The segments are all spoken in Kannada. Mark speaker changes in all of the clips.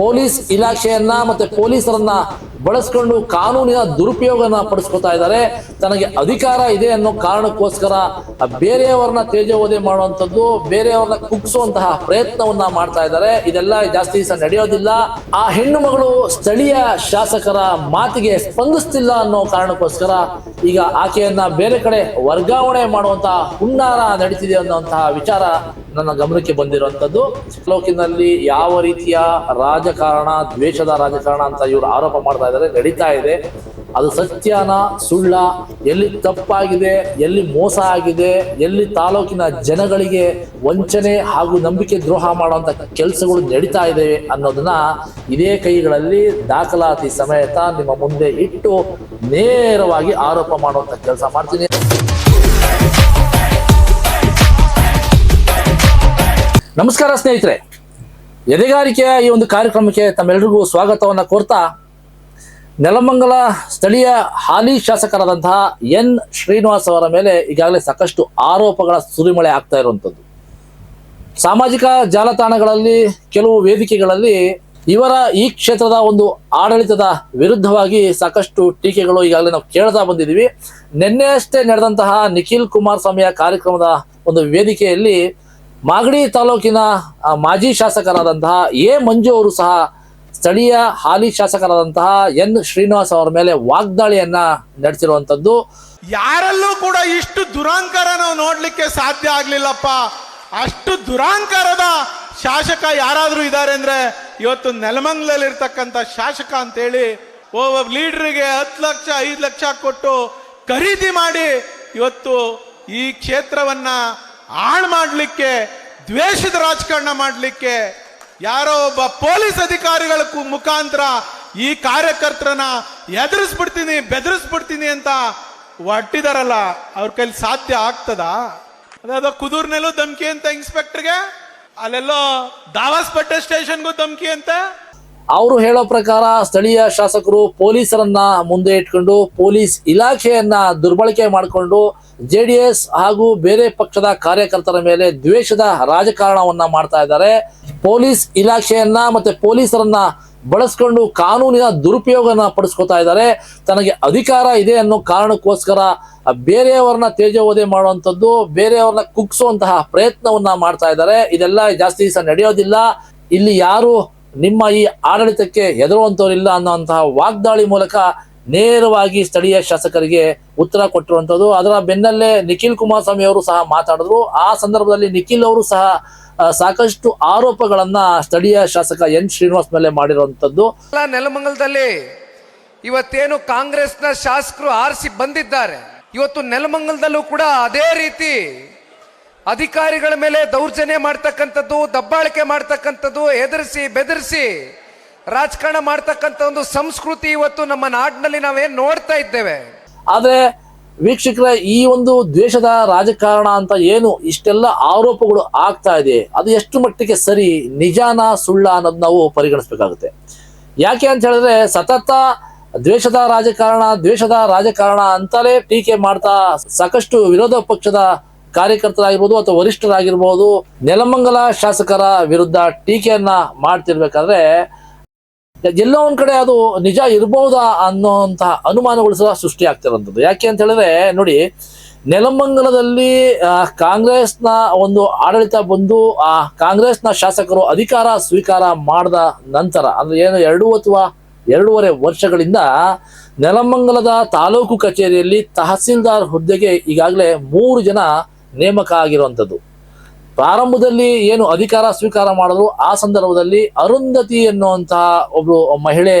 Speaker 1: ಪೊಲೀಸ್ ಇಲಾಖೆಯನ್ನ ಮತ್ತೆ ಪೊಲೀಸರನ್ನ ಬಳಸ್ಕೊಂಡು ಕಾನೂನಿನ ದುರುಪಯೋಗನ ಪಡಿಸ್ಕೊತಾ ಇದ್ದಾರೆ. ತನಗೆ ಅಧಿಕಾರ ಇದೆ ಅನ್ನೋ ಕಾರಣಕ್ಕೋಸ್ಕರ ಬೇರೆಯವ್ರನ್ನ ತೇಜೋವಧೆ ಮಾಡುವಂಥದ್ದು, ಬೇರೆಯವ್ರನ್ನ ಕುಗ್ಸುವಂತಹ ಪ್ರಯತ್ನವನ್ನ ಮಾಡ್ತಾ ಇದ್ದಾರೆ. ಇದೆಲ್ಲ ಜಾಸ್ತಿ ದಿವಸ ನಡೆಯೋದಿಲ್ಲ. ಆ ಹೆಣ್ಣು ಮಗಳು ಸ್ಥಳೀಯ ಶಾಸಕರ ಮಾತಿಗೆ ಸ್ಪಂದಿಸ್ತಿಲ್ಲ ಅನ್ನೋ ಕಾರಣಕ್ಕೋಸ್ಕರ ಈಗ ಆಕೆಯನ್ನ ಬೇರೆ ಕಡೆ ವರ್ಗಾವಣೆ ಮಾಡುವಂತಹ ಹುನ್ನಾರ ನಡೀತಿದೆ ಅನ್ನುವಂತಹ ವಿಚಾರ ನನ್ನ ಗಮನಕ್ಕೆ ಬಂದಿರುವಂತದ್ದು ತಾಲೂಕಿನಲ್ಲಿ ಯಾವ ರೀತಿಯ ರಾಜಕಾರಣ, ದ್ವೇಷದ ರಾಜಕಾರಣ ಅಂತ ಇವರು ಆರೋಪ ಮಾಡ್ತಾ ಇದ್ದಾರೆ, ನಡೀತಾ ಇದೆ. ಅದು ಸತ್ಯನ, ಸುಳ್ಳ, ಎಲ್ಲಿ ತಪ್ಪಾಗಿದೆ, ಎಲ್ಲಿ ಮೋಸ ಆಗಿದೆ, ಎಲ್ಲಿ ತಾಲೂಕಿನ ಜನಗಳಿಗೆ ವಂಚನೆ ಹಾಗೂ ನಂಬಿಕೆ ದ್ರೋಹ ಮಾಡುವಂಥ ಕೆಲಸಗಳು ನಡೀತಾ ಇದೆ ಅನ್ನೋದನ್ನ ಇದೇ ಕೈಗಳಲ್ಲಿ ದಾಖಲಾತಿ ಸಮೇತ ನಿಮ್ಮ ಮುಂದೆ ಇಟ್ಟು ನೇರವಾಗಿ ಆರೋಪ ಮಾಡುವಂಥ ಕೆಲಸ ಮಾಡ್ತೀನಿ. ನಮಸ್ಕಾರ ಸ್ನೇಹಿತರೆ. ಎದೆಗಾರಿಕೆಯ ಈ ಒಂದು ಕಾರ್ಯಕ್ರಮಕ್ಕೆ ತಮ್ಮೆಲ್ಲರಿಗೂ ಸ್ವಾಗತವನ್ನ ಕೋರ್ತಾ ನೆಲಮಂಗಲ ಸ್ಥಳೀಯ ಹಾಲಿ ಶಾಸಕರಾದಂತಹ ಎನ್ ಶ್ರೀನಿವಾಸ್ ಅವರ ಮೇಲೆ ಈಗಾಗಲೇ ಸಾಕಷ್ಟು ಆರೋಪಗಳ ಸುರಿಮಳೆ ಆಗ್ತಾ ಇರುವಂಥದ್ದು. ಸಾಮಾಜಿಕ ಜಾಲತಾಣಗಳಲ್ಲಿ ಕೆಲವು ವೇದಿಕೆಗಳಲ್ಲಿ ಇವರ ಈ ಕ್ಷೇತ್ರದ ಒಂದು ಆಡಳಿತದ ವಿರುದ್ಧವಾಗಿ ಸಾಕಷ್ಟು ಟೀಕೆಗಳು ಈಗಾಗಲೇ ನಾವು ಕೇಳ್ತಾ ಬಂದಿದ್ದೀವಿ. ನಿನ್ನೆಯಷ್ಟೇ ನಡೆದಂತಹ ನಿಖಿಲ್ ಕುಮಾರಸ್ವಾಮಿಯ ಕಾರ್ಯಕ್ರಮದ ಒಂದು ವೇದಿಕೆಯಲ್ಲಿ ಮಾಗಡಿ ತಾಲೂಕಿನ ಮಾಜಿ ಶಾಸಕರಾದಂತಹ ಎ ಮಂಜು ಅವರು ಸಹ ಸ್ಥಳೀಯ ಹಾಲಿ ಶಾಸಕರಾದಂತಹ ಎನ್ ಶ್ರೀನಿವಾಸ್ ಅವರ ಮೇಲೆ ವಾಗ್ದಾಳಿಯನ್ನ ನಡೆಸಿರುವಂತದ್ದು
Speaker 2: ಯಾರಲ್ಲೂ ಕೂಡ ಇಷ್ಟು ದುರಾಂಕಾರ ನಾವು ನೋಡ್ಲಿಕ್ಕೆ ಸಾಧ್ಯ ಆಗ್ಲಿಲ್ಲಪ್ಪ. ಅಷ್ಟು ದುರಾಂಕಾರದ ಶಾಸಕ ಯಾರಾದ್ರೂ ಇದ್ದಾರೆ ಅಂದ್ರೆ ಇವತ್ತು ನೆಲಮಂಗಲಲ್ಲಿರ್ತಕ್ಕಂಥ ಶಾಸಕ ಅಂತೇಳಿ ಒಬ್ಬ ಲೀಡರ್ಗೆ ಹತ್ತು ಲಕ್ಷ, ಐದು ಲಕ್ಷ ಕೊಟ್ಟು ಖರೀದಿ ಮಾಡಿ ಇವತ್ತು ಈ ಕ್ಷೇತ್ರವನ್ನ ಹಾಳು ಮಾಡಲಿಕ್ಕೆ, ದ್ವೇಷದ ರಾಜಕಾರಣ ಮಾಡಲಿಕ್ಕೆ ಯಾರೋ ಒಬ್ಬ ಪೊಲೀಸ್ ಅಧಿಕಾರಿಗಳ ಮುಖಾಂತರ ಈ ಕಾರ್ಯಕರ್ತರನ್ನ ಎದುರಿಸ್ಬಿಡ್ತೀನಿ, ಬೆದರಿಸ್ಬಿಡ್ತೀನಿ ಅಂತ ಒಟ್ಟಿದಾರಲ್ಲ ಅವ್ರ ಕೈಲಿ ಸಾಧ್ಯ ಆಗ್ತದ? ಅದಾದ ಕುದೂರ್ನಲ್ಲೂ ಧಮ್ಕಿ ಅಂತ ಇನ್ಸ್ಪೆಕ್ಟರ್ಗೆ ಅಲ್ಲೆಲ್ಲೋ ದಾವಾಸ್ಪೇಟೆ ಸ್ಟೇಷನ್ಗೂ ಧಮ್ಕಿ ಅಂತ?
Speaker 1: ಅವರು ಹೇಳೋ ಪ್ರಕಾರ ಸ್ಥಳೀಯ ಶಾಸಕರು ಪೊಲೀಸರನ್ನ ಮುಂದೆ ಇಟ್ಕೊಂಡು ಪೊಲೀಸ್ ಇಲಾಖೆಯನ್ನ ದುರ್ಬಳಕೆ ಮಾಡಿಕೊಂಡು ಜೆ ಡಿ ಎಸ್ ಹಾಗೂ ಬೇರೆ ಪಕ್ಷದ ಕಾರ್ಯಕರ್ತರ ಮೇಲೆ ದ್ವೇಷದ ರಾಜಕಾರಣವನ್ನ ಮಾಡ್ತಾ ಇದ್ದಾರೆ. ಪೊಲೀಸ್ ಇಲಾಖೆಯನ್ನ ಮತ್ತೆ ಪೊಲೀಸರನ್ನ ಬಳಸ್ಕೊಂಡು ಕಾನೂನಿನ ದುರುಪಯೋಗನ ಪಡಿಸ್ಕೊತಾ ಇದ್ದಾರೆ. ತನಗೆ ಅಧಿಕಾರ ಇದೆ ಅನ್ನೋ ಕಾರಣಕ್ಕೋಸ್ಕರ ಬೇರೆಯವ್ರನ್ನ ತೇಜೋವಧೆ ಮಾಡುವಂಥದ್ದು, ಬೇರೆಯವ್ರನ್ನ ಕುಗ್ಸುವಂತಹ ಪ್ರಯತ್ನವನ್ನ ಮಾಡ್ತಾ ಇದ್ದಾರೆ. ಇದೆಲ್ಲ ಜಾಸ್ತಿ ದಿವಸ ನಡೆಯೋದಿಲ್ಲ. ಇಲ್ಲಿ ಯಾರು ನಿಮ್ಮ ಈ ಆಡಳಿತಕ್ಕೆ ಹೆದರುವಂಥವರಿಲ್ಲ ಅನ್ನುವಂತಹ ವಾಗ್ದಾಳಿ ಮೂಲಕ ನೇರವಾಗಿ ಸ್ಥಳೀಯ ಶಾಸಕರಿಗೆ ಉತ್ತರ ಕೊಟ್ಟಿರುವಂತದ್ದು. ಅದರ ಬೆನ್ನಲ್ಲೇ ನಿಖಿಲ್ ಕುಮಾರಸ್ವಾಮಿ ಅವರು ಸಹ ಮಾತಾಡಿದ್ರು. ಆ ಸಂದರ್ಭದಲ್ಲಿ ನಿಖಿಲ್ ಅವರು ಸಹ ಸಾಕಷ್ಟು ಆರೋಪಗಳನ್ನ ಸ್ಥಳೀಯ ಶಾಸಕ ಎನ್ ಶ್ರೀನಿವಾಸ್ ಮೇಲೆ
Speaker 3: ಮಾಡಿರುವಂಥದ್ದು ನೆಲಮಂಗಲದಲ್ಲಿ ಇವತ್ತೇನು ಕಾಂಗ್ರೆಸ್ನ ಶಾಸಕರು ಆರಿಸಿ ಬಂದಿದ್ದಾರೆ. ಇವತ್ತು ನೆಲಮಂಗಲದಲ್ಲೂ ಕೂಡ ಅದೇ ರೀತಿ ಅಧಿಕಾರಿಗಳ ಮೇಲೆ ದೌರ್ಜನ್ಯ ಮಾಡ್ತಕ್ಕಂಥದ್ದು, ದಬ್ಬಾಳಿಕೆ ಮಾಡ್ತಕ್ಕಂಥದ್ದು, ಹೆದರಿಸಿ, ಬೆದರಿಸಿ, ರಾಜಕಾರಣ ಮಾಡ್ತಕ್ಕಂಥ ಒಂದು ಸಂಸ್ಕೃತಿ ಇವತ್ತು ನಮ್ಮ ನಾಡಿನಲ್ಲಿ ನಾವೇನು ನೋಡ್ತಾ ಇದ್ದೇವೆ.
Speaker 1: ಆದ್ರೆ ವೀಕ್ಷಕರ, ಈ ಒಂದು ದ್ವೇಷದ ರಾಜಕಾರಣ ಅಂತ ಏನು ಇಷ್ಟೆಲ್ಲ ಆರೋಪಗಳು ಆಗ್ತಾ ಇದೆ, ಅದು ಎಷ್ಟು ಮಟ್ಟಿಗೆ ಸರಿ, ನಿಜಾನ ಸುಳ್ಳ ಅನ್ನೋದು ನಾವು ಪರಿಗಣಿಸ್ಬೇಕಾಗುತ್ತೆ. ಯಾಕೆ ಅಂತ ಹೇಳಿದ್ರೆ, ಸತತ ದ್ವೇಷದ ರಾಜಕಾರಣ ದ್ವೇಷದ ರಾಜಕಾರಣ ಅಂತಲೇ ಟೀಕೆ ಮಾಡ್ತಾ ಸಾಕಷ್ಟು ವಿರೋಧ ಪಕ್ಷದ ಕಾರ್ಯಕರ್ತರಾಗಿರ್ಬೋದು ಅಥವಾ ವರಿಷ್ಠರಾಗಿರ್ಬೋದು, ನೆಲಮಂಗಲ ಶಾಸಕರ ವಿರುದ್ಧ ಟೀಕೆಯನ್ನ ಮಾಡ್ತಿರ್ಬೇಕಾದ್ರೆ, ಎಲ್ಲೋ ಒಂದ್ ಕಡೆ ಅದು ನಿಜ ಇರಬಹುದಾ ಅನ್ನೋಂತಹ ಅನುಮಾನಗಳು ಸಹ ಸೃಷ್ಟಿ ಆಗ್ತಿರೋಂಥದ್ದು. ಯಾಕೆ ಅಂತ ಹೇಳಿದ್ರೆ, ನೋಡಿ, ನೆಲಮಂಗಲದಲ್ಲಿ ಕಾಂಗ್ರೆಸ್ನ ಒಂದು ಆಡಳಿತ ಬಂದು, ಆ, ಕಾಂಗ್ರೆಸ್ನ ಶಾಸಕರು ಅಧಿಕಾರ ಸ್ವೀಕಾರ ಮಾಡಿದ ನಂತರ, ಅಂದ್ರೆ ಏನು, ಎರಡು ಅಥವಾ ಎರಡೂವರೆ ವರ್ಷಗಳಿಂದ ನೆಲಮಂಗಲದ ತಾಲೂಕು ಕಚೇರಿಯಲ್ಲಿ ತಹಸೀಲ್ದಾರ್ ಹುದ್ದೆಗೆ ಈಗಾಗಲೇ ಮೂರು ಜನ ನೇಮಕ ಆಗಿರುವಂಥದ್ದು ಪ್ರಾರಂಭದಲ್ಲಿ ಏನು ಅಧಿಕಾರ ಸ್ವೀಕಾರ ಮಾಡಿದ್ರು ಆ ಸಂದರ್ಭದಲ್ಲಿ ಅರುಂಧತಿ ಎನ್ನುವಂತಹ ಒಬ್ಬರು ಮಹಿಳೆ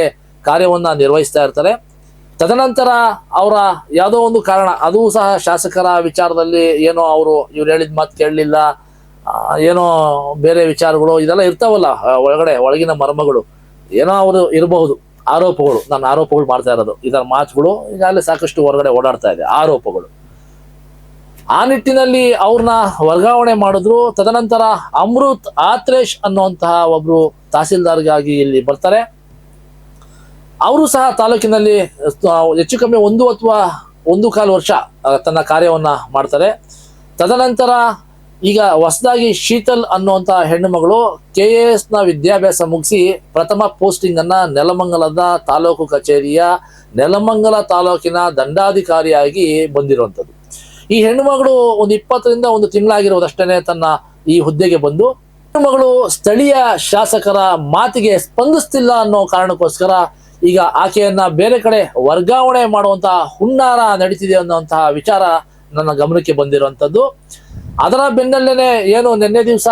Speaker 1: ಕಾರ್ಯವನ್ನ ನಿರ್ವಹಿಸ್ತಾ ಇರ್ತಾರೆ. ತದನಂತರ ಅವರ ಯಾವುದೋ ಒಂದು ಕಾರಣ, ಅದು ಸಹ ಶಾಸಕರ ವಿಚಾರದಲ್ಲಿ ಏನೋ ಅವರು ಇವ್ರು ಹೇಳಿದ ಮಾತು ಕೇಳಲಿಲ್ಲ ಏನೋ ಬೇರೆ ವಿಚಾರಗಳು ಇದೆಲ್ಲ ಇರ್ತಾವಲ್ಲ ಒಳಗಡೆ, ಒಳಗಿನ ಮರ್ಮಗಳು. ಏನೋ ಅವರು ಇರಬಹುದು, ಆರೋಪಗಳು ನಾನು ಆರೋಪಗಳು ಮಾಡ್ತಾ ಇರೋದು. ಇದರ ಮಾತುಗಳು ಈಗಾಗಲೇ ಸಾಕಷ್ಟು ಹೊರಗಡೆ ಓಡಾಡ್ತಾ ಇದೆ, ಆರೋಪಗಳು. ಆ ನಿಟ್ಟಿನಲ್ಲಿ ಅವ್ರನ್ನ ವರ್ಗಾವಣೆ ಮಾಡಿದ್ರು. ತದನಂತರ ಅಮೃತ್, ಆತ್ರೇಶ್ ಅನ್ನುವಂತಹ ಒಬ್ರು ತಹಸೀಲ್ದಾರ್ಗಾಗಿ ಇಲ್ಲಿ ಬರ್ತಾರೆ. ಅವರು ಸಹ ತಾಲೂಕಿನಲ್ಲಿ ಹೆಚ್ಚು ಕಮ್ಮಿ ಒಂದು ಅಥವಾ ಒಂದು ಕಾಲು ವರ್ಷ ತನ್ನ ಕಾರ್ಯವನ್ನ ಮಾಡ್ತಾರೆ. ತದನಂತರ ಈಗ ಹೊಸದಾಗಿ ಶೀತಲ್ ಅನ್ನುವಂಥ ಹೆಣ್ಣು ಮಗಳು ಕೆ ಎ ಎಸ್ನ ವಿದ್ಯಾಭ್ಯಾಸ ಮುಗಿಸಿ ಪ್ರಥಮ ಪೋಸ್ಟಿಂಗ್ ಅನ್ನ ನೆಲಮಂಗಲದ ತಾಲೂಕು ಕಚೇರಿಯ ನೆಲಮಂಗಲ ತಾಲೂಕಿನ ದಂಡಾಧಿಕಾರಿಯಾಗಿ ಬಂದಿರುವಂತದ್ದು ಈ ಹೆಣ್ಣು ಮಗಳು ಒಂದು ಇಪ್ಪತ್ತರಿಂದ ಒಂದು ತಿಂಗಳಾಗಿರುವುದಷ್ಟೇ ತನ್ನ ಈ ಹುದ್ದೆಗೆ ಬಂದು ಹೆಣ್ಣು ಮಗಳು ಸ್ಥಳೀಯ ಶಾಸಕರ ಮಾತಿಗೆ ಸ್ಪಂದಿಸ್ತಿಲ್ಲ ಅನ್ನೋ ಕಾರಣಕ್ಕೋಸ್ಕರ ಈಗ ಆಕೆಯನ್ನ ಬೇರೆ ಕಡೆ ವರ್ಗಾವಣೆ ಮಾಡುವಂತಹ ಹುನ್ನಾರ ನಡೀತಿದೆ ಅನ್ನುವಂತಹ ವಿಚಾರ ನನ್ನ ಗಮನಕ್ಕೆ ಬಂದಿರುವಂತದ್ದು ಅದರ ಬೆನ್ನಲ್ಲೇನೆ ಏನು ನಿನ್ನೆ ದಿವಸ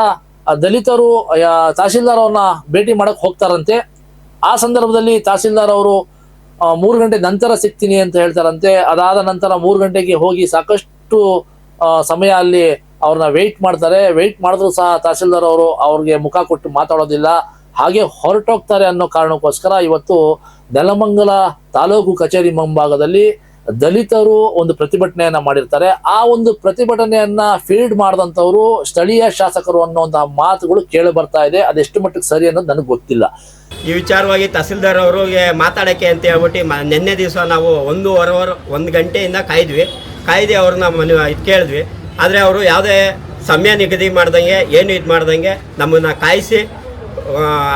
Speaker 1: ದಲಿತರು ಆ, ತಹಶೀಲ್ದಾರ್ ಅವ್ರನ್ನ ಭೇಟಿ ಮಾಡಕ್ ಹೋಗ್ತಾರಂತೆ. ಆ ಸಂದರ್ಭದಲ್ಲಿ ತಹಸೀಲ್ದಾರ್ ಅವರು ಮೂರು ಗಂಟೆ ನಂತರ ಸಿಗ್ತೀನಿ ಅಂತ ಹೇಳ್ತಾರಂತೆ. ಅದಾದ ನಂತರ ಮೂರು ಗಂಟೆಗೆ ಹೋಗಿ ಸಾಕಷ್ಟು ಆ, ಸಮಯ ಅಲ್ಲಿ ಅವ್ರನ್ನ ವೆಯ್ಟ್ ಮಾಡ್ತಾರೆ. ವೆಯ್ಟ್ ಮಾಡಿದ್ರು ಸಹ ತಹಸೀಲ್ದಾರ್ ಅವರು ಅವ್ರಿಗೆ ಮುಖ ಕೊಟ್ಟು ಮಾತಾಡೋದಿಲ್ಲ. ಹಾಗೆ ಹೊರಟೋಗ್ತಾರೆ ಅನ್ನೋ ಕಾರಣಕ್ಕೋಸ್ಕರ ಇವತ್ತು ನೆಲಮಂಗಲ ತಾಲೂಕು ಕಚೇರಿ ಮುಂಭಾಗದಲ್ಲಿ ದಲಿತರು ಒಂದು ಪ್ರತಿಭಟನೆಯನ್ನ ಮಾಡಿರ್ತಾರೆ. ಆ ಒಂದು ಪ್ರತಿಭಟನೆಯನ್ನ ಫೀಲ್ಡ್ ಮಾಡಿದಂಥವ್ರು ಸ್ಥಳೀಯ ಶಾಸಕರು ಅನ್ನುವಂತಹ ಮಾತುಗಳು ಕೇಳಿ ಬರ್ತಾ ಇದೆ. ಅದೆಷ್ಟು ಮಟ್ಟಿಗೆ ಸರಿ ಅನ್ನೋದು ನನಗೆ ಗೊತ್ತಿಲ್ಲ.
Speaker 4: ಈ ವಿಚಾರವಾಗಿ ತಹಸೀಲ್ದಾರ್ ಅವರಿಗೆ ಮಾತಾಡೋಕ್ಕೆ ಅಂತ ಹೇಳ್ಬಿಟ್ಟು ಮ ನಿನ್ನೆ ದಿವಸ ನಾವು ಒಂದೂವರೆ ಒಂದು ಗಂಟೆಯಿಂದ ಕಾಯ್ದ್ವಿ. ಕಾಯ್ದು ಅವ್ರನ್ನ ಮನೆ, ಇದು ಕೇಳಿದ್ವಿ. ಆದರೆ ಅವರು ಯಾವುದೇ ಸಮಯ ನಿಗದಿ ಮಾಡ್ದಂಗೆ, ಏನು ಇದು ಮಾಡ್ದಂಗೆ ನಮ್ಮನ್ನು ಕಾಯಿಸಿ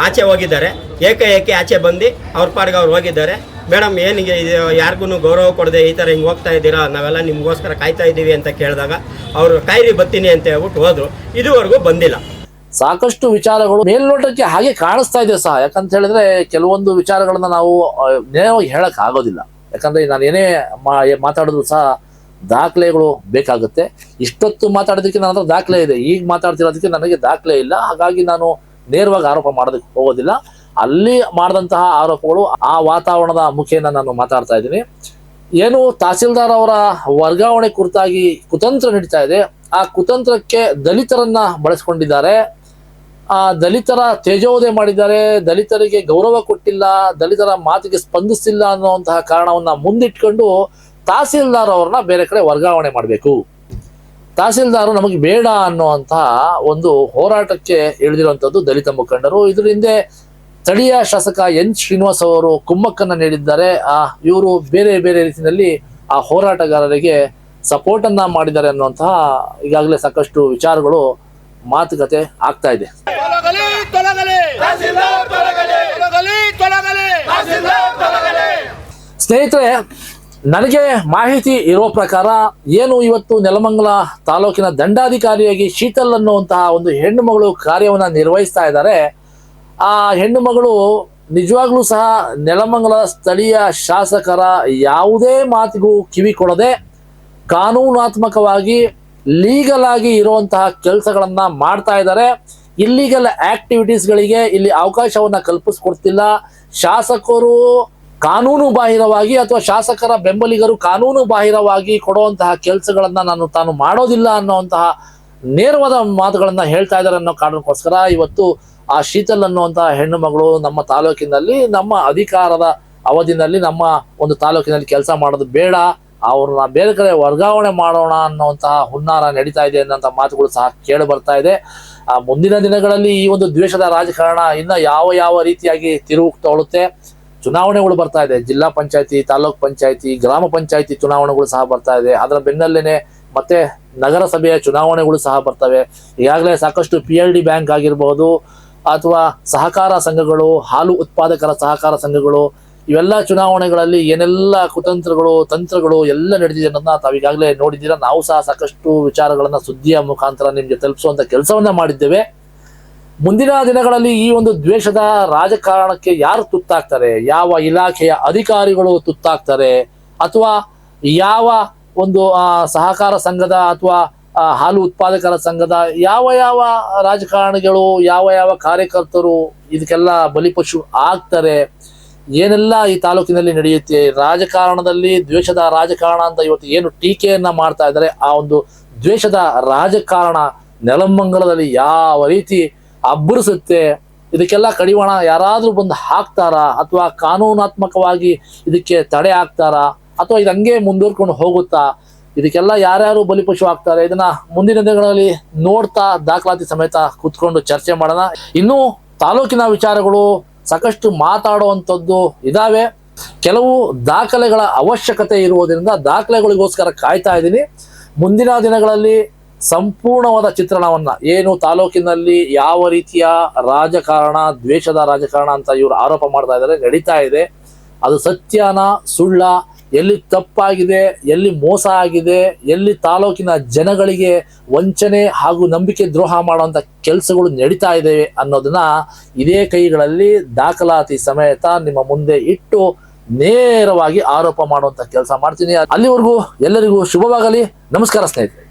Speaker 4: ಆಚೆ ಹೋಗಿದ್ದಾರೆ. ಏಕೆ ಏಕೆ ಆಚೆ ಬಂದು ಅವ್ರ ಪಾಡಿಗೆ ಅವ್ರು ಹೋಗಿದ್ದಾರೆ. ಮೇಡಮ್ ಏನಿಗೆ ಇದು ಯಾರಿಗೂ ಗೌರವ ಕೊಡದೆ ಈ ಥರ ಹಿಂಗೆ ಹೋಗ್ತಾ ಇದ್ದೀರಾ? ನಾವೆಲ್ಲ ನಿಮಗೋಸ್ಕರ ಕಾಯ್ತಾ ಇದ್ದೀವಿ ಅಂತ ಕೇಳಿದಾಗ ಅವರು ಕಾಯ್ರಿ ಬರ್ತೀನಿ ಅಂತ ಹೇಳ್ಬಿಟ್ಟು ಹೋದರು. ಇದುವರೆಗೂ ಬಂದಿಲ್ಲ.
Speaker 1: ಸಾಕಷ್ಟು ವಿಚಾರಗಳು ಮೇಲ್ನೋಟಕ್ಕೆ ಹಾಗೆ ಕಾಣಿಸ್ತಾ ಇದೆ ಸಹ. ಯಾಕಂತ ಹೇಳಿದ್ರೆ ಕೆಲವೊಂದು ವಿಚಾರಗಳನ್ನ ನಾವು ನೇರವಾಗಿ ಹೇಳಕ್ ಆಗೋದಿಲ್ಲ. ಯಾಕಂದ್ರೆ ನಾನು ಏನೇ ಮಾತಾಡಿದ್ರು ಸಹ ದಾಖಲೆಗಳು ಬೇಕಾಗುತ್ತೆ. ಇಷ್ಟೊತ್ತು ಮಾತಾಡೋದಕ್ಕೆ ನನ್ನ ಹತ್ರ ದಾಖಲೆ ಇದೆ. ಈಗ ಮಾತಾಡ್ತಿರೋದಕ್ಕೆ ನನಗೆ ದಾಖಲೆ ಇಲ್ಲ. ಹಾಗಾಗಿ ನಾನು ನೇರವಾಗಿ ಆರೋಪ ಮಾಡೋದಕ್ಕೆ ಹೋಗೋದಿಲ್ಲ. ಅಲ್ಲಿ ಮಾಡಿದಂತಹ ಆರೋಪಗಳು ಆ ವಾತಾವರಣದ ಮುಖೇನ ನಾನು ಮಾತಾಡ್ತಾ ಇದ್ದೀನಿ. ಏನು ತಹಸೀಲ್ದಾರ್ ಅವರ ವರ್ಗಾವಣೆ ಕುರಿತಾಗಿ ಕುತಂತ್ರ ನಡೀತಾ ಇದೆ. ಆ ಕುತಂತ್ರಕ್ಕೆ ದಲಿತರನ್ನ ಬಳಸ್ಕೊಂಡಿದ್ದಾರೆ. ಆ ದಲಿತರ ತೇಜೋದಯ ಮಾಡಿದ್ದಾರೆ, ದಲಿತರಿಗೆ ಗೌರವ ಕೊಟ್ಟಿಲ್ಲ, ದಲಿತರ ಮಾತಿಗೆ ಸ್ಪಂದಿಸಿಲ್ಲ ಅನ್ನುವಂತಹ ಕಾರಣವನ್ನ ಮುಂದಿಟ್ಕೊಂಡು ತಹಸೀಲ್ದಾರ್ ಅವ್ರನ್ನ ಬೇರೆ ಕಡೆ ವರ್ಗಾವಣೆ ಮಾಡಬೇಕು. ತಹಸೀಲ್ದಾರ್ ನಮಗೆ ಬೇಡ ಅನ್ನುವಂತಹ ಒಂದು ಹೋರಾಟಕ್ಕೆ ಇಳಿದಿರುವಂತದ್ದು ದಲಿತ ಮುಖಂಡರು. ಇದರಿಂದ ಹಿಂದೆ ಸ್ಥಳೀಯ ಶಾಸಕ ಎನ್ ಶ್ರೀನಿವಾಸ್ ಅವರು ಕುಮ್ಮಕ್ಕನ್ನ ನೀಡಿದ್ದಾರೆ. ಆ, ಇವರು ಬೇರೆ ಬೇರೆ ರೀತಿಯಲ್ಲಿ ಆ ಹೋರಾಟಗಾರರಿಗೆ ಸಪೋರ್ಟ್ ಅನ್ನ ಮಾಡಿದ್ದಾರೆ ಅನ್ನುವಂತಹ ಈಗಾಗಲೇ ಸಾಕಷ್ಟು ವಿಚಾರಗಳು ಮಾತುಕತೆ ಆಗ್ತಾ ಇದೆ. ಸ್ನೇಹಿತರೆ ನನಗೆ ಮಾಹಿತಿ ಇರೋ ಪ್ರಕಾರ ಏನು ಇವತ್ತು ನೆಲಮಂಗಲ ತಾಲೂಕಿನ ದಂಡಾಧಿಕಾರಿಯಾಗಿ ಶೀತಲ್ ಅನ್ನುವಂತಹ ಒಂದು ಹೆಣ್ಣು ಮಗಳು ಕಾರ್ಯವನ್ನು ನಿರ್ವಹಿಸ್ತಾ ಇದ್ದಾರೆ. ಆ ಹೆಣ್ಣು ಮಗಳು ನಿಜವಾಗ್ಲೂ ಸಹ ನೆಲಮಂಗಲ ಸ್ಥಳೀಯ ಶಾಸಕರ ಯಾವುದೇ ಮಾತಿಗೂ ಕಿವಿ ಕೊಡದೆ ಕಾನೂನಾತ್ಮಕವಾಗಿ ಲೀಗಲ್ ಆಗಿ ಇರುವಂತಹ ಕೆಲಸಗಳನ್ನ ಮಾಡ್ತಾ ಇದ್ದಾರೆ. ಇಲ್ಲಿಗಲ್ ಆಕ್ಟಿವಿಟೀಸ್ಗಳಿಗೆ ಇಲ್ಲಿ ಅವಕಾಶವನ್ನ ಕಲ್ಪಿಸ್ಕೊಡ್ತಿಲ್ಲ. ಶಾಸಕರು ಕಾನೂನು ಬಾಹಿರವಾಗಿ ಅಥವಾ ಶಾಸಕರ ಬೆಂಬಲಿಗರು ಕಾನೂನು ಬಾಹಿರವಾಗಿ ಕೊಡುವಂತಹ ಕೆಲಸಗಳನ್ನ ನಾನು ತಾನು ಮಾಡೋದಿಲ್ಲ ಅನ್ನುವಂತಹ ನೇರವಾದ ಮಾತುಗಳನ್ನ ಹೇಳ್ತಾ ಇದ್ದಾರೆ ಅನ್ನೋ ಕಾರಣಕ್ಕೋಸ್ಕರ ಇವತ್ತು ಆ ಶೀತಲ್ ಅನ್ನುವಂತಹ ಹೆಣ್ಣು ಮಗಳು ನಮ್ಮ ತಾಲೂಕಿನಲ್ಲಿ ನಮ್ಮ ಅಧಿಕಾರದ ಅವಧಿನಲ್ಲಿ ನಮ್ಮ ಒಂದು ತಾಲೂಕಿನಲ್ಲಿ ಕೆಲಸ ಮಾಡೋದು ಬೇಡ. ಅವ್ರನ್ನ ಬೇರೆ ಕಡೆ ವರ್ಗಾವಣೆ ಮಾಡೋಣ ಅನ್ನುವಂತಹ ಹುನ್ನಾರ ನಡೀತಾ ಇದೆ ಅನ್ನೋಂಥ ಮಾತುಗಳು ಸಹ ಕೇಳಿ ಬರ್ತಾ ಇದೆ. ಆ, ಮುಂದಿನ ದಿನಗಳಲ್ಲಿ ಈ ಒಂದು ದ್ವೇಷದ ರಾಜಕಾರಣ ಇನ್ನ ಯಾವ ಯಾವ ರೀತಿಯಾಗಿ ತಿರುವು ತಗೊಳುತ್ತೆ ಚುನಾವಣೆಗಳು ಬರ್ತಾ ಇದೆ. ಜಿಲ್ಲಾ ಪಂಚಾಯತಿ, ತಾಲೂಕ್ ಪಂಚಾಯತಿ, ಗ್ರಾಮ ಪಂಚಾಯತಿ ಚುನಾವಣೆಗಳು ಸಹ ಬರ್ತಾ ಇದೆ. ಅದರ ಬೆನ್ನಲ್ಲೇನೆ ಮತ್ತೆ ನಗರಸಭೆಯ ಚುನಾವಣೆಗಳು ಸಹ ಬರ್ತವೆ. ಈಗಾಗಲೇ ಸಾಕಷ್ಟು ಪಿ ಎಲ್ ಡಿ ಬ್ಯಾಂಕ್ ಆಗಿರಬಹುದು ಅಥವಾ ಸಹಕಾರ ಸಂಘಗಳು, ಹಾಲು ಉತ್ಪಾದಕರ ಸಹಕಾರ ಸಂಘಗಳು ಇವೆಲ್ಲ ಚುನಾವಣೆಗಳಲ್ಲಿ ಏನೆಲ್ಲ ಕುತಂತ್ರಗಳು, ತಂತ್ರಗಳು ಎಲ್ಲ ನಡೆದಿದೆ ಅನ್ನೋದನ್ನ ತಾವು ಈಗಾಗಲೇ ನೋಡಿದ್ದೀರಾ. ನಾವು ಸಹ ಸಾಕಷ್ಟು ವಿಚಾರಗಳನ್ನ ಸುದ್ದಿಯ ಮುಖಾಂತರ ನಿಮಗೆ ತಲುಪಿಸುವಂತ ಕೆಲಸವನ್ನ ಮಾಡಿದ್ದೇವೆ. ಮುಂದಿನ ದಿನಗಳಲ್ಲಿ ಈ ಒಂದು ದ್ವೇಷದ ರಾಜಕಾರಣಕ್ಕೆ ಯಾರು ತುತ್ತಾಗ್ತಾರೆ? ಯಾವ ಇಲಾಖೆಯ ಅಧಿಕಾರಿಗಳು ತುತ್ತಾಗ್ತಾರೆ? ಅಥವಾ ಯಾವ ಒಂದು ಸಹಕಾರ ಸಂಘದ ಅಥವಾ ಹಾಲು ಉತ್ಪಾದಕರ ಸಂಘದ ಯಾವ ಯಾವ ರಾಜಕಾರಣಿಗಳು, ಯಾವ ಯಾವ ಕಾರ್ಯಕರ್ತರು ಇದಕ್ಕೆಲ್ಲ ಬಲಿಪಶು ಆಗ್ತಾರೆ? ಏನೆಲ್ಲ ಈ ತಾಲೂಕಿನಲ್ಲಿ ನಡೆಯುತ್ತೆ? ರಾಜಕಾರಣದಲ್ಲಿ ದ್ವೇಷದ ರಾಜಕಾರಣ ಅಂತ ಇವತ್ತು ಏನು ಟೀಕೆಯನ್ನ ಮಾಡ್ತಾ ಇದ್ದಾರೆ? ಆ ಒಂದು ದ್ವೇಷದ ರಾಜಕಾರಣ ನೆಲಮಂಗಲದಲ್ಲಿ ಯಾವ ರೀತಿ ಅಬ್ಬರಿಸುತ್ತೆ? ಇದಕ್ಕೆಲ್ಲ ಕಡಿವಾಣ ಯಾರಾದರೂ ಬಂದು ಹಾಕ್ತಾರಾ? ಅಥವಾ ಕಾನೂನಾತ್ಮಕವಾಗಿ ಇದಕ್ಕೆ ತಡೆ ಹಾಕ್ತಾರಾ? ಅಥವಾ ಇದು ಹಂಗೆ ಮುಂದುವರ್ಕೊಂಡು ಹೋಗುತ್ತಾ? ಇದಕ್ಕೆಲ್ಲ ಯಾರ್ಯಾರು ಬಲಿಪಶು ಆಗ್ತಾರೆ ಇದನ್ನ ಮುಂದಿನ ದಿನಗಳಲ್ಲಿ ನೋಡ್ತಾ ದಾಖಲಾತಿ ಸಮೇತ ಕುತ್ಕೊಂಡು ಚರ್ಚೆ ಮಾಡೋಣ. ಇನ್ನೂ ತಾಲೂಕಿನ ವಿಚಾರಗಳು ಸಾಕಷ್ಟು ಮಾತಾಡುವಂಥದ್ದು ಇದಾವೆ. ಕೆಲವು ದಾಖಲೆಗಳ ಅವಶ್ಯಕತೆ ಇರುವುದರಿಂದ ದಾಖಲೆಗಳಿಗೋಸ್ಕರ ಕಾಯ್ತಾ ಇದ್ದೀನಿ. ಮುಂದಿನ ದಿನಗಳಲ್ಲಿ ಸಂಪೂರ್ಣವಾದ ಚಿತ್ರಣವನ್ನ, ಏನು ತಾಲೂಕಿನಲ್ಲಿ ಯಾವ ರೀತಿಯ ರಾಜಕಾರಣ, ದ್ವೇಷದ ರಾಜಕಾರಣ ಅಂತ ಇವರು ಆರೋಪ ಮಾಡ್ತಾ ಇದ್ದಾರೆ, ನಡೀತಾ ಇದೆ. ಅದು ಸತ್ಯನ ಸುಳ್ಳ ಎಲ್ಲಿ ತಪ್ಪಾಗಿದೆ, ಎಲ್ಲಿ ಮೋಸ ಆಗಿದೆ, ಎಲ್ಲಿ ತಾಲೂಕಿನ ಜನಗಳಿಗೆ ವಂಚನೆ ಹಾಗೂ ನಂಬಿಕೆ ದ್ರೋಹ ಮಾಡುವಂಥ ಕೆಲಸಗಳು ನಡೀತಾ ಇದ್ದೇವೆ ಅನ್ನೋದನ್ನ ಇದೇ ಕೈಗಳಲ್ಲಿ ದಾಖಲಾತಿ ಸಮೇತ ನಿಮ್ಮ ಮುಂದೆ ಇಟ್ಟು ನೇರವಾಗಿ ಆರೋಪ ಮಾಡುವಂತ ಕೆಲಸ ಮಾಡ್ತೀನಿ. ಅಲ್ಲಿವರೆಗೂ ಎಲ್ಲರಿಗೂ ಶುಭವಾಗಲಿ. ನಮಸ್ಕಾರ ಸ್ನೇಹಿತರೆ.